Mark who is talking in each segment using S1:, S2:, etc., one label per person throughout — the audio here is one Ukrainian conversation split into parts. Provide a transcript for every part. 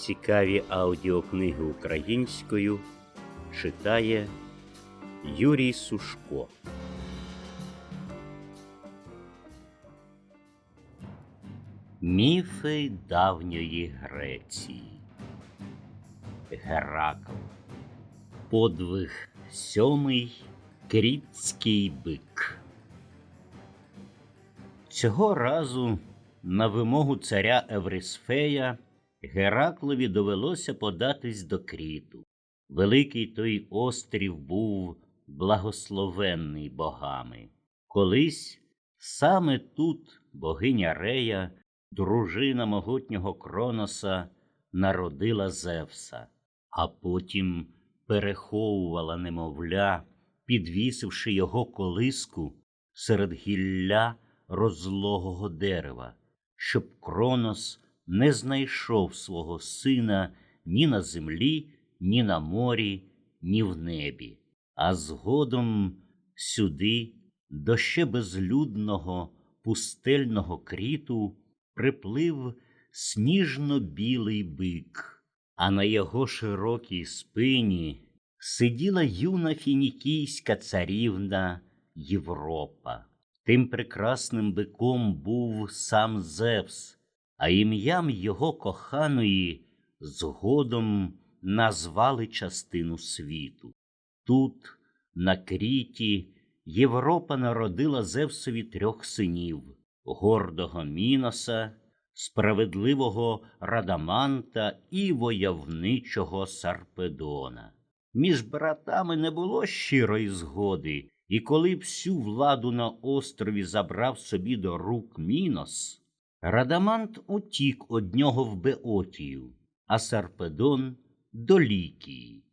S1: Цікаві аудіокниги українською читає Юрій Сушко. Міфи давньої Греції. Геракл. Подвиг сьомий Крітський бик. Цього разу на вимогу царя Еврисфея Гераклові довелося податись до Кріту. Великий той острів був благословенний богами. Колись саме тут богиня Рея, дружина могутнього Кроноса, народила Зевса, а потім переховувала немовля, підвісивши його колиску серед гілля розлогого дерева, щоб Кронос не знайшов свого сина ні на землі, ні на морі, ні в небі, а згодом сюди, до ще безлюдного пустельного кріту, приплив сніжно-білий бик, а на його широкій спині сиділа юна фінікійська царівна Європа. Тим прекрасним биком був сам Зевс, а ім'ям його коханої згодом назвали частину світу. Тут, на Кріті, Європа народила Зевсові трьох синів гордого Міноса, справедливого Радаманта і войовничого Сарпедона. Між братами не було щирої згоди, і коли всю владу на острові забрав собі до рук Мінос, Радамант утік од нього в Беотію, а Сарпедон до Лікії.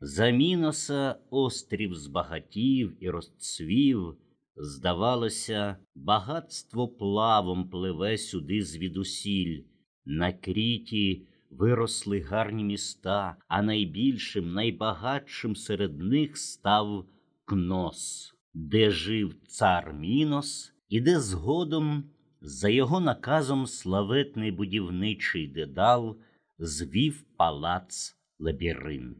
S1: За Міноса острів збагатів і розцвів, здавалося, багатство плавом пливе сюди звідусіль. На кріті виросли гарні міста, а найбільшим, найбагатшим серед них став Кнос, де жив цар Мінос, і де згодом, за його наказом, славетний будівничий дедал звів палац Лабірин.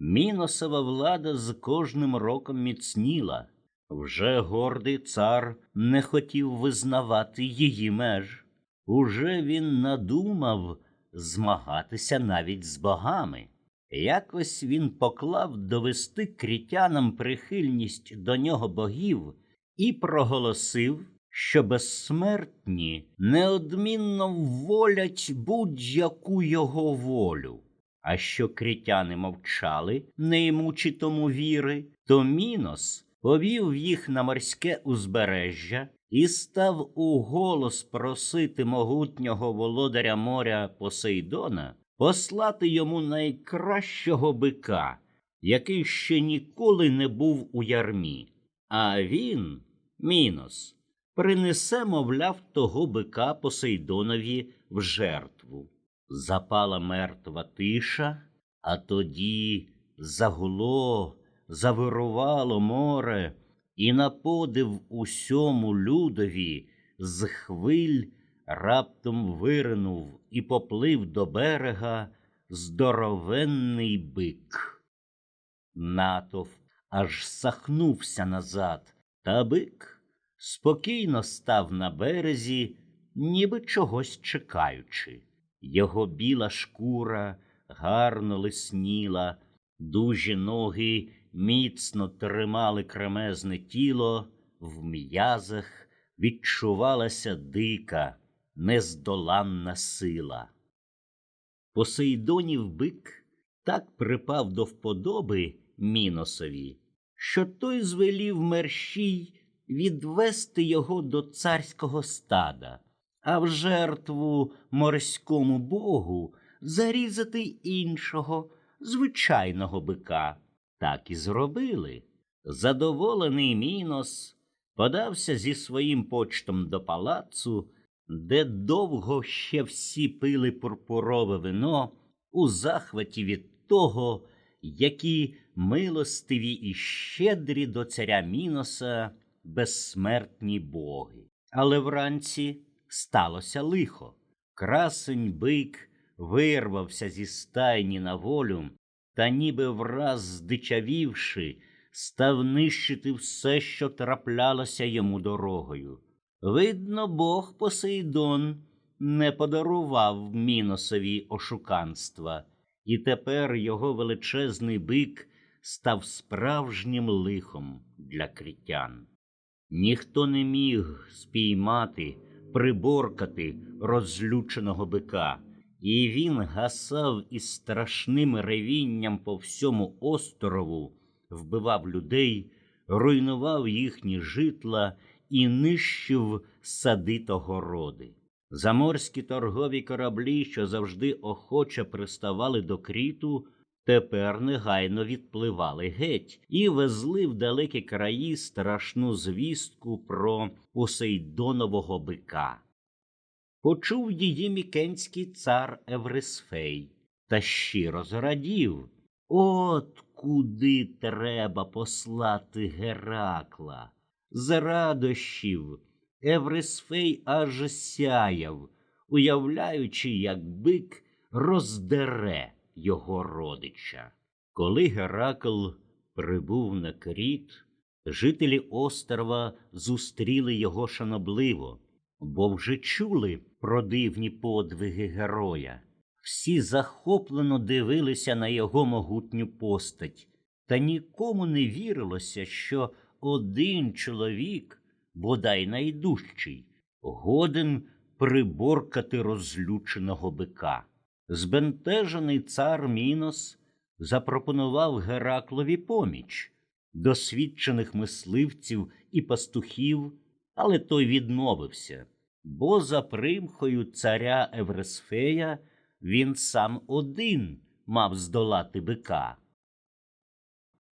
S1: Міносова влада з кожним роком міцніла. Вже гордий цар не хотів визнавати її меж. Уже він надумав змагатися навіть з богами. Якось він поклав довести крітянам прихильність до нього богів і проголосив, що безсмертні неодмінно волять будь-яку його волю. А що крітяни мовчали, не ймучи тому віри, то Мінос повів їх на морське узбережжя і став у голос просити могутнього володаря моря Посейдона послати йому найкращого бика, який ще ніколи не був у ярмі. А він, Мінос, принесе, мовляв, того бика Посейдонові в жертву. Запала мертва тиша, а тоді загуло, завирувало море, і на подив усьому людові з хвиль раптом виринув і поплив до берега здоровенний бик. Натовп аж сахнувся назад, та бик спокійно став на березі, ніби чогось чекаючи. Його біла шкура гарно лисніла, дужі ноги міцно тримали кремезне тіло, в м'язах відчувалася дика, нездоланна сила. Посейдонів бик так припав до вподоби Міносові, що той звелів мерщій відвести його до царського стада, а в жертву морському богу зарізати іншого, звичайного бика. Так і зробили. Задоволений Мінос подався зі своїм почтом до палацу, де довго ще всі пили пурпурове вино у захваті від того, які милостиві і щедрі до царя Міноса безсмертні боги. Але вранці сталося лихо. Красень бик вирвався зі стайні на волю та, ніби враз здичавівши, став нищити все, що траплялося йому дорогою. Видно, бог Посейдон не подарував міносові ошуканства, і тепер його величезний бик став справжнім лихом для критян. Ніхто не міг спіймати, приборкати розлюченого бика, і він гасав із страшним ревінням по всьому острову, вбивав людей, руйнував їхні житла і нищив сади та городи. Заморські торгові кораблі, що завжди охоче приставали до кріту, тепер негайно відпливали геть і везли в далекі краї страшну звістку про Посейдонового бика. Почув її мікенський цар Еврисфей та щиро зрадів. От куди треба послати Геракла. З радощів Еврисфей аж сяяв, уявляючи, як бик роздере його родича. Коли Геракл прибув на кріт, жителі острова зустріли його шанобливо, бо вже чули про дивні подвиги героя. Всі захоплено дивилися на його могутню постать, та нікому не вірилося, що один чоловік, бодай найдужчий, годен приборкати розлюченого бика. Збентежений цар Мінос запропонував Гераклові поміч, досвідчених мисливців і пастухів, але той відмовився, бо за примхою царя Евресфея він сам один мав здолати бика.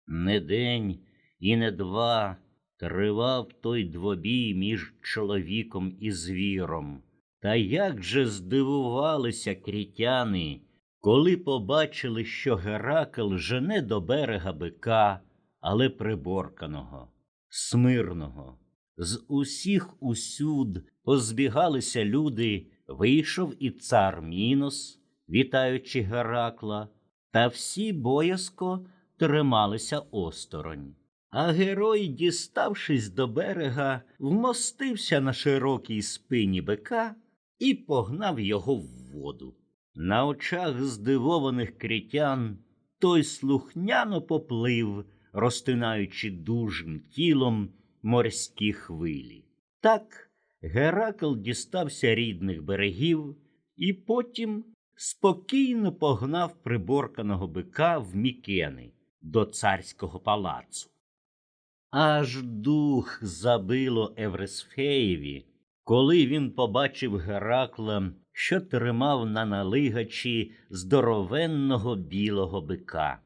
S1: Не день і не два тривав той двобій між чоловіком і звіром. Та як же здивувалися крітяни, коли побачили, що Геракл жене до берега бика, але приборканого, смирного. З усіх усюд позбігалися люди, вийшов і цар Мінос, вітаючи Геракла, та всі боязко трималися осторонь. А герой, діставшись до берега, вмостився на широкій спині бика і погнав його в воду. На очах здивованих крітян той слухняно поплив, розтинаючи дужим тілом морські хвилі. Так Геракл дістався рідних берегів і потім спокійно погнав приборканого бика в Мікени до царського палацу. Аж дух забило Евресфеєві, коли він побачив Геракла, що тримав на налигачі здоровенного білого бика.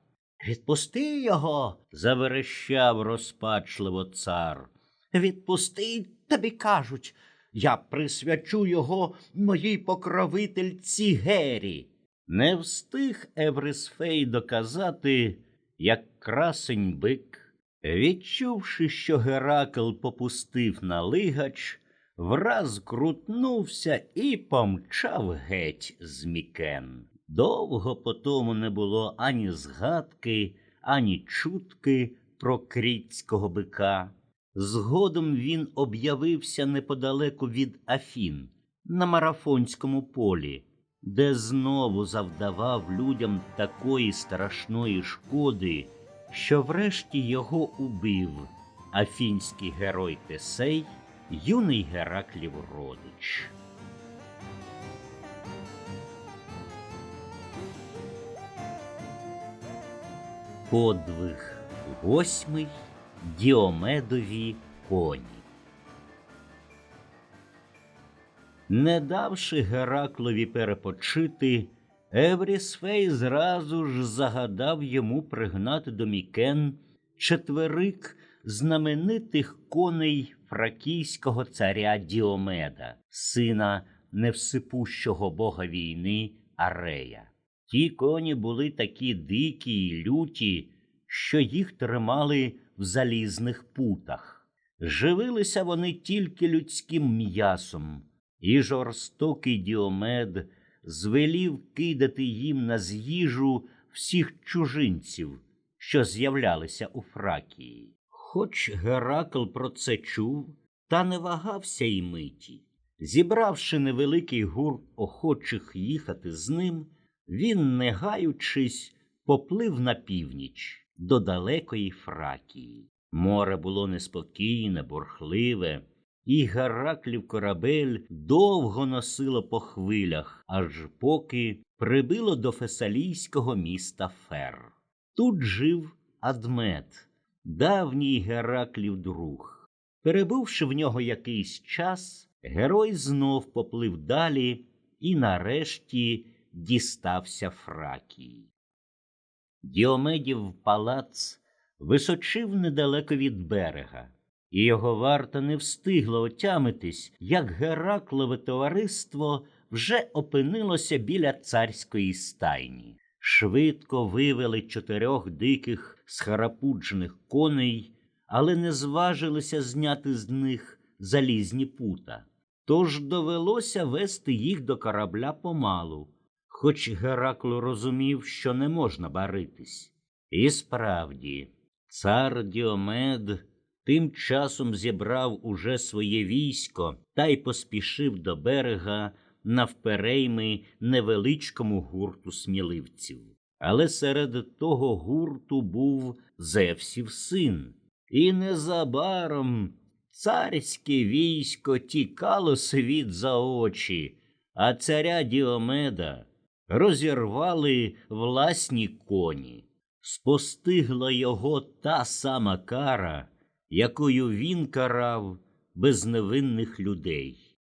S1: Відпусти його, заверещав розпачливо цар. Відпусти, тобі кажуть, я присвячу його моїй покровительці Гері. Не встиг Еврисфей доказати, як красень бик, відчувши, що Геракл попустив налигач, враз крутнувся і помчав геть з Мікен. Довго по тому не було ані згадки, ані чутки про крітського бика. Згодом він об'явився неподалеку від Афін на марафонському полі, де знову завдавав людям такої страшної шкоди, що врешті його убив афінський герой Тесей, юний Гераклів родич. Подвиг восьмий Діомедові коні. Не давши Гераклові перепочити, Еврісфей зразу ж загадав йому пригнати до Мікен четверик знаменитих коней фракійського царя Діомеда, сина невсипущого бога війни Арея. Ті коні були такі дикі й люті, що їх тримали в залізних путах. Живилися вони тільки людським м'ясом, і жорстокий діомед звелів кидати їм на з'їжу всіх чужинців, що з'являлися у Фракії. Хоч Геракл про це чув, та не вагався й миті. Зібравши невеликий гурт охочих їхати з ним, він, не гаючись, поплив на північ до далекої Фракії. Море було неспокійне, бурхливе, і Гераклів корабель довго носило по хвилях, аж поки прибило до фесалійського міста Фер. Тут жив Адмет, давній Гераклів друг. Перебувши в нього якийсь час, герой знов поплив далі і нарешті дістався Фракії. Діомедів палац височив недалеко від берега, і його варта не встигла отямитись, як Гераклове товариство вже опинилося біля царської стайні. Швидко вивели чотирьох диких схарапуджених коней, але не зважилися зняти з них залізні пута. Тож довелося вести їх до корабля помалу, хоч Геракл розумів, що не можна баритись. І справді, цар Діомед тим часом зібрав уже своє військо та й поспішив до берега навперейми невеличкому гурту сміливців. Але серед того гурту був Зевсів син, і незабаром царське військо тікало світ за очі, а царя Діомеда розірвали власні коні. Спостигла його та сама кара, якою він карав безневинних людей.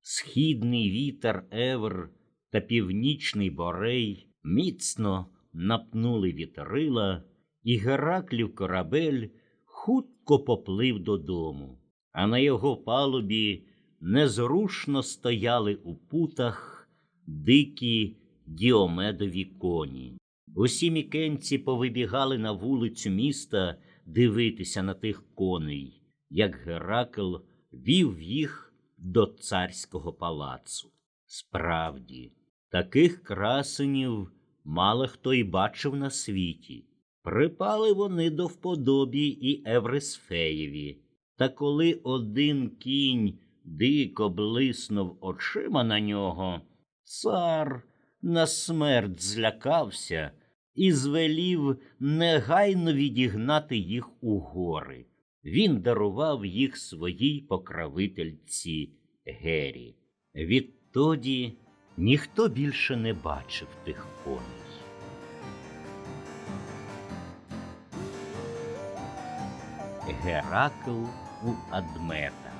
S1: Східний вітер Евр та північний Борей міцно напнули вітрила, і Гераклів корабель хутко поплив додому, а на його палубі незрушно стояли у путах дикі діомедові коні. Усі мікенці повибігали на вулицю міста дивитися на тих коней, як Геракл вів їх до царського палацу. Справді, таких красенів мало хто й бачив на світі. Припали вони до вподобі і Еврисфеєві. Та коли один кінь дико блиснув очима на нього, цар на смерть злякався і звелів негайно відігнати їх у гори. Він дарував їх своїй покровительці Гері. Відтоді ніхто більше не бачив тих коней. Геракл у Адмета.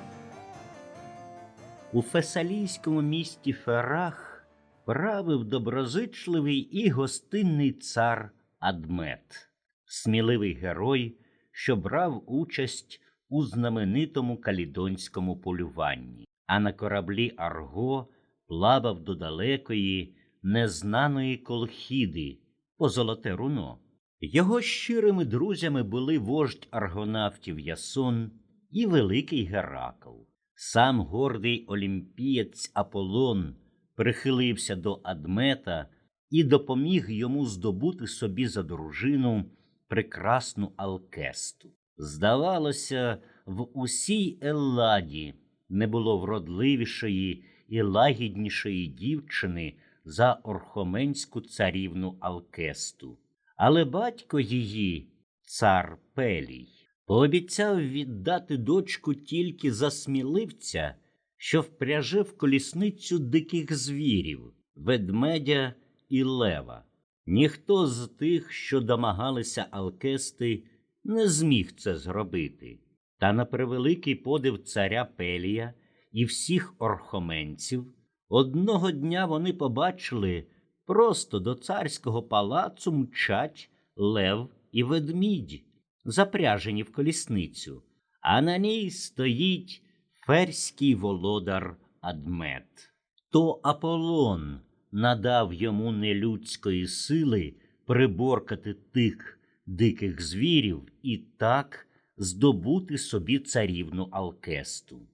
S1: У фесалійському місті Ферах правив доброзичливий і гостинний цар Адмет, сміливий герой, що брав участь у знаменитому калідонському полюванні, а на кораблі Арго плавав до далекої, незнаної колхіди по золоте руно. Його щирими друзями були вождь аргонавтів Ясон і великий Геракл. Сам гордий олімпієць Аполлон прихилився до Адмета і допоміг йому здобути собі за дружину прекрасну Алкесту. Здавалося, в усій Елладі не було вродливішої і лагіднішої дівчини за орхоменську царівну Алкесту. Але батько її, цар Пелій, пообіцяв віддати дочку тільки за сміливця, що впряже в колісницю диких звірів, ведмедя і лева. Ніхто з тих, що домагалися Алкести, не зміг це зробити. Та на превеликий подив царя Пелія і всіх орхоменців, одного дня вони побачили, просто до царського палацу мчать лев і ведмідь, запряжені в колісницю, а на ній стоїть ферський володар Адмет. То Аполлон надав йому нелюдської сили приборкати тих диких звірів і так здобути собі царівну Алкесту.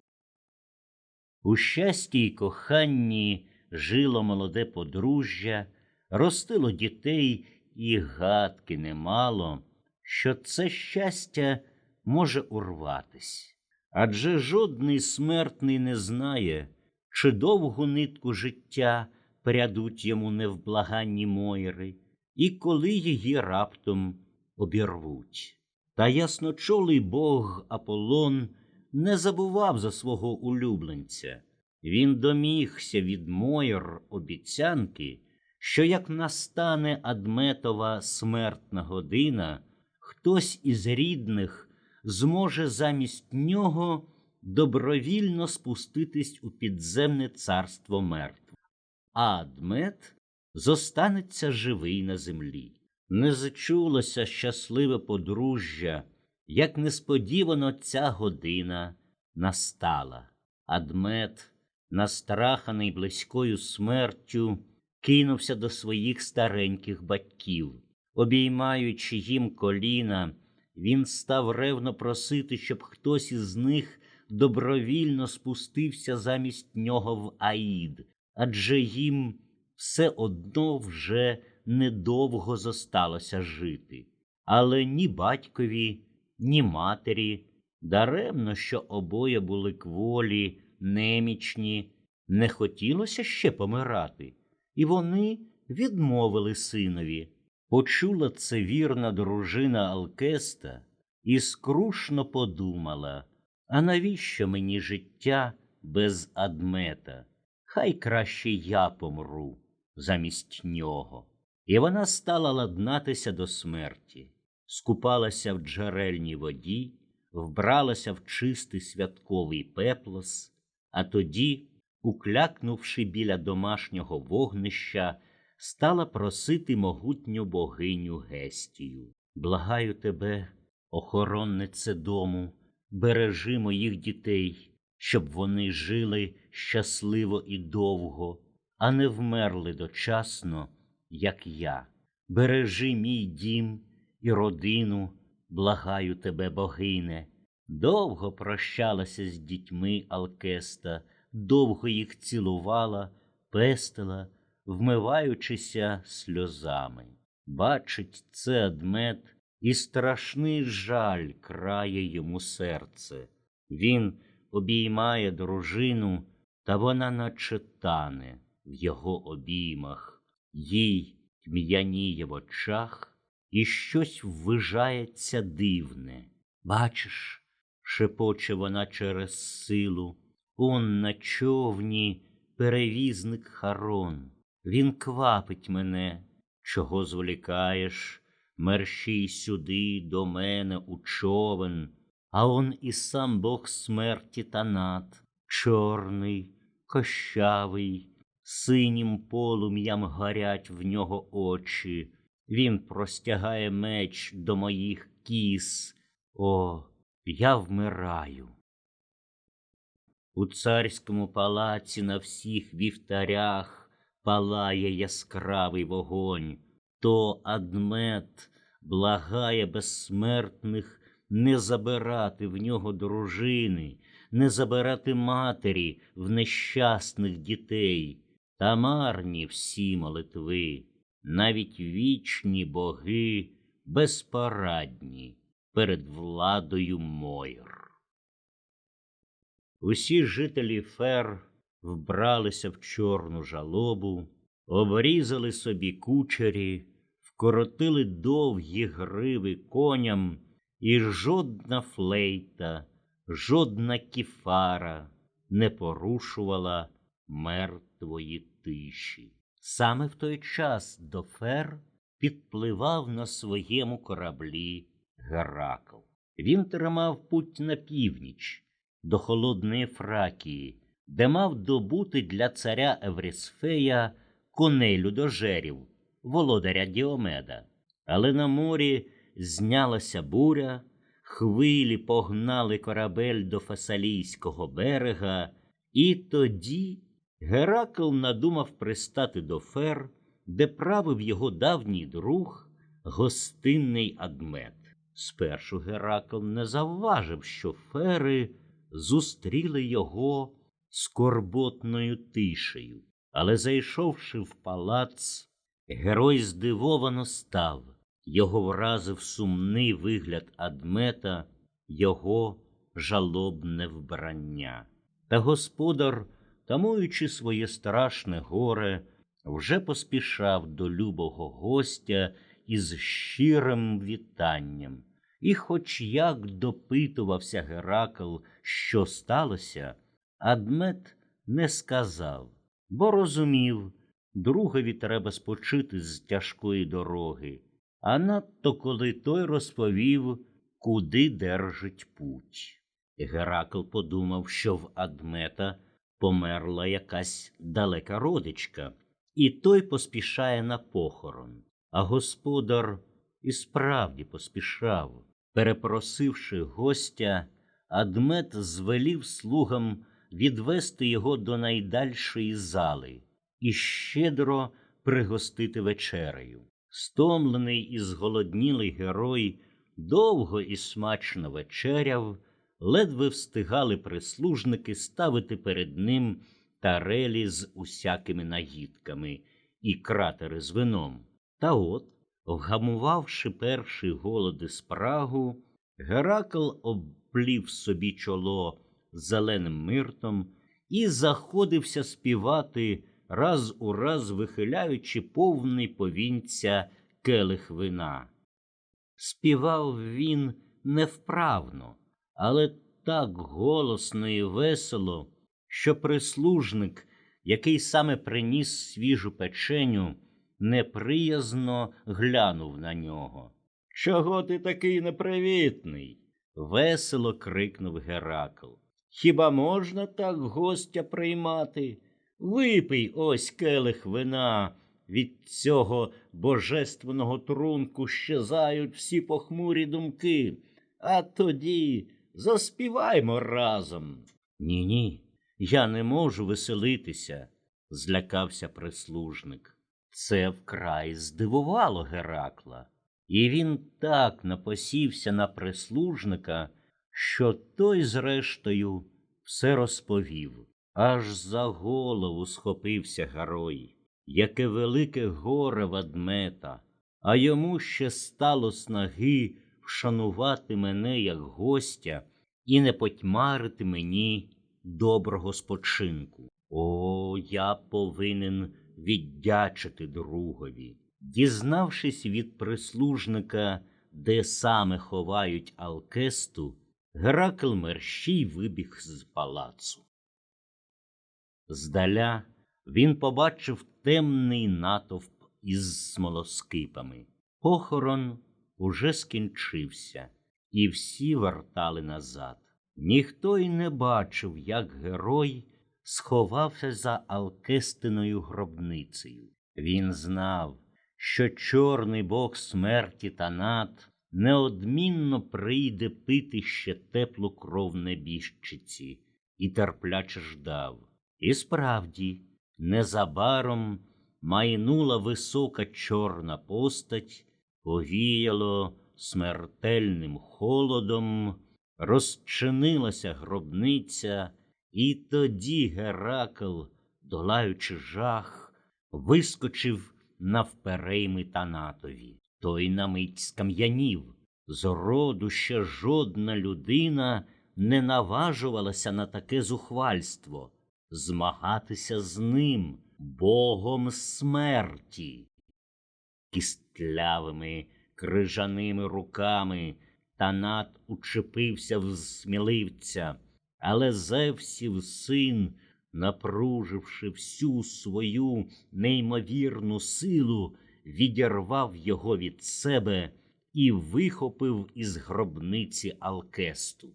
S1: У щасті й коханні жило молоде подружжя, ростило дітей і гадки немало, що це щастя може урватись. Адже жодний смертний не знає, чи довгу нитку життя прядуть йому невблаганні мойри, і коли її раптом обірвуть. Та ясночолий бог Аполлон не забував за свого улюбленця. Він домігся від Мойр обіцянки, що як настане Адметова смертна година, хтось із рідних зможе замість нього добровільно спуститись у підземне царство мертв, а Адмет зостанеться живий на землі. Не зачулося щасливе подружжя, як несподівано ця година настала. Адмет, настраханий близькою смертю, кинувся до своїх стареньких батьків. Обіймаючи їм коліна, він став ревно просити, щоб хтось із них добровільно спустився замість нього в Аїд, адже їм все одно вже недовго зосталося жити. Але ні батькові, ні матері, даремно, що обоє були кволі, немічні, не хотілося ще помирати, і вони відмовили синові. Почула це вірна дружина Алкеста і скрушно подумала, а навіщо мені життя без адмета? Хай краще я помру замість нього. І вона стала ладнатися до смерті, скупалася в джерельній воді, вбралася в чистий святковий пеплос, а тоді, уклякнувши біля домашнього вогнища, стала просити могутню богиню Гестію. Благаю тебе, охороннице дому, бережи моїх дітей, щоб вони жили щасливо і довго, а не вмерли дочасно, як я. Бережи мій дім і родину, благаю тебе, богине. Довго прощалася з дітьми Алкеста, довго їх цілувала, пестила вмиваючися сльозами. Бачить це адмет, і страшний жаль крає йому серце. Він обіймає дружину, та вона наче тане в його обіймах, їй тьмяніє в очах, і щось ввижається дивне. Бачиш, шепоче вона через силу, он на човні перевізник Харон. Він квапить мене, чого зволікаєш, мерщій сюди до мене у човен, а он і сам Бог смерті танат, чорний, кощавий, синім полум'ям горять в нього очі. Він простягає меч до моїх кіс. О, я вмираю. У царському палаці на всіх вівтарях палає яскравий вогонь, то адмет благає безсмертних не забирати в нього дружини, не забирати матері в нещасних дітей, та марні всі молитви, навіть вічні боги безпорадні перед владою Мойр. Усі жителі фер вбралися в чорну жалобу, обрізали собі кучері, вкоротили довгі гриви коням, і жодна флейта, жодна кіфара не порушувала мертвої тиші. Саме в той час до фер підпливав на своєму кораблі Геракл. Він тримав путь на північ до холодної Фракії де мав добути для царя Еврісфея коней людожерів, володаря Діомеда. Але на морі знялася буря, хвилі погнали корабель до Фесалійського берега, і тоді Геракл надумав пристати до фер, де правив його давній друг, гостинний адмет. Спершу Геракл не завважив, що фери зустріли його скорботною тишею, Але, зайшовши в палац, герой здивовано став. Його вразив сумний вигляд адмета, його жалобне вбрання. Та господар, тамуючи своє страшне горе, вже поспішав до любого гостя із щирим вітанням. І, хоч як допитувався Геракл, що сталося, Адмет не сказав, бо розумів, другові треба спочити з тяжкої дороги, а надто коли той розповів, куди держить путь. Геракл подумав, що в Адмета померла якась далека родичка, і той поспішає на похорон. А господар і справді поспішав. Перепросивши гостя, Адмет звелів слугам відвести його до найдальшої зали і щедро пригостити вечерею. Стомлений і зголоднілий герой довго і смачно вечеряв, ледве встигали прислужники ставити перед ним тарелі з усякими наїдками і кратери з вином. Та от, вгамувавши перший голод і спрагу, Геракл обплів собі чоло зеленим миртом і заходився співати, раз у раз вихиляючи повний повінця келих вина. Співав він невправно, але так голосно і весело, що прислужник, який саме приніс свіжу печеню, неприязно глянув на нього. Чого ти такий непривітний? весело крикнув Геракл. Хіба можна так гостя приймати? Випий ось келих вина. Від цього божественного трунку щезають всі похмурі думки, а тоді заспіваймо разом. Ні, ні, я не можу веселитися, злякався прислужник. Це вкрай здивувало Геракла, і він так напосівся на прислужника, що той, зрештою, все розповів. Аж за голову схопився герой, яке велике горе вадмета, а йому ще стало снаги вшанувати мене як гостя і не потьмарити мені доброго спочинку. О, я повинен віддячити другові. Дізнавшись від прислужника, де саме ховають Алкесту, Геракл мерщій вибіг з палацу. Здаля він побачив темний натовп із смолоскипами. Похорон уже скінчився, і всі вертали назад. Ніхто й не бачив, як герой сховався за Алкестиною гробницею. Він знав, що чорний бог смерті Танат неодмінно прийде пити ще теплу кров небіжчиці, і терпляче ждав. І справді, незабаром майнула висока чорна постать, повіяло смертельним холодом, розчинилася гробниця, і тоді Геракл, долаючи жах, вискочив навперейми Танатові. Той на мить скам'янів. Зроду ще жодна людина не наважувалася на таке зухвальство змагатися з ним, богом смерті. Кістлявими крижаними руками Танат учепився в сміливця, але Зевсів син, напруживши всю свою неймовірну силу, відірвав його від себе і вихопив із гробниці Алкесту.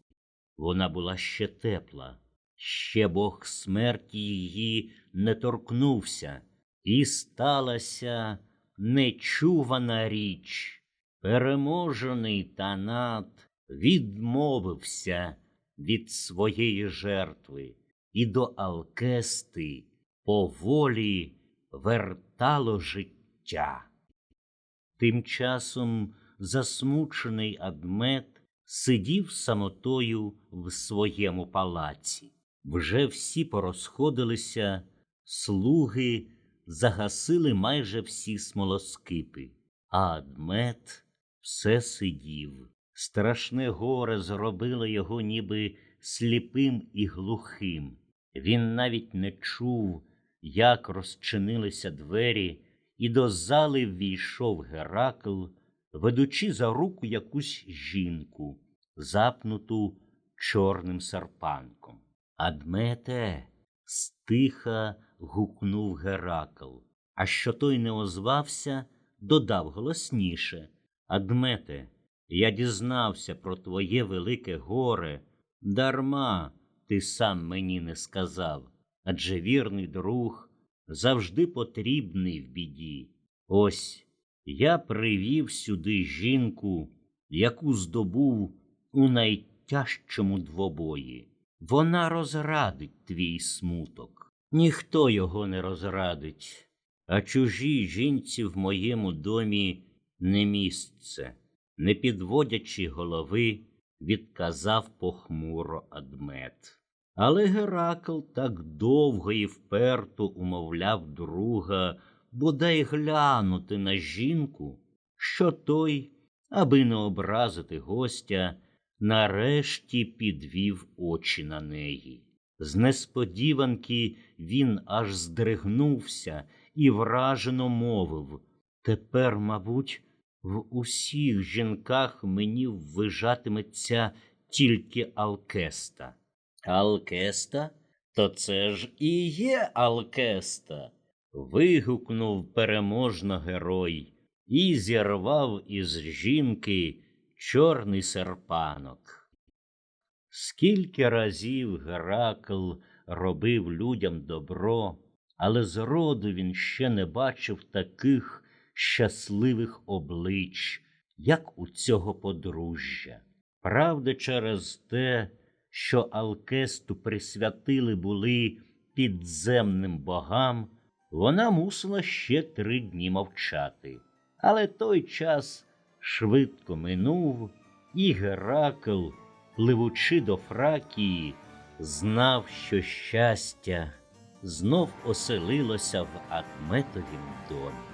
S1: Вона була ще тепла, ще бог смерті її не торкнувся, і сталася нечувана річ. Переможений Танат відмовився від своєї жертви, і до Алкести поволі вертало життя. Тим часом засмучений Адмет сидів самотою в своєму палаці. Вже всі порозходилися, слуги загасили майже всі смолоскипи, а Адмет все сидів. Страшне горе зробило його ніби сліпим і глухим. Він навіть не чув, як розчинилися двері, і до зали ввійшов Геракл, ведучи за руку якусь жінку, запнуту чорним серпанком. Адмете, стиха гукнув Геракл, а що той не озвався, додав голосніше. Адмете, я дізнався про твоє велике горе. Дарма ти сам мені не сказав, адже вірний друг завжди потрібний в біді. Ось я привів сюди жінку, яку здобув у найтяжчому двобої. Вона розрадить твій смуток. Ніхто його не розрадить, а чужій жінці в моєму домі не місце. Не підводячи голови, відказав похмуро Адмет. Але Геракл так довго і вперто умовляв друга бодай глянути на жінку, що той, аби не образити гостя, нарешті підвів очі на неї. З несподіванки він аж здригнувся і вражено мовив Тепер, мабуть, в усіх жінках мені ввижатиметься тільки Алкеста. Алкеста? То це ж і є Алкеста. вигукнув переможно герой і зірвав із жінки чорний серпанок. Скільки разів Геракл робив людям добро, але зроду він ще не бачив таких щасливих облич, як у цього подружжя. Правда, через те, що Алкесту присвятили були підземним богам, вона мусила ще три дні мовчати. Але той час швидко минув, і Геракл, пливучи до Фракії, знав, що щастя знов оселилося в Ахметовім домі.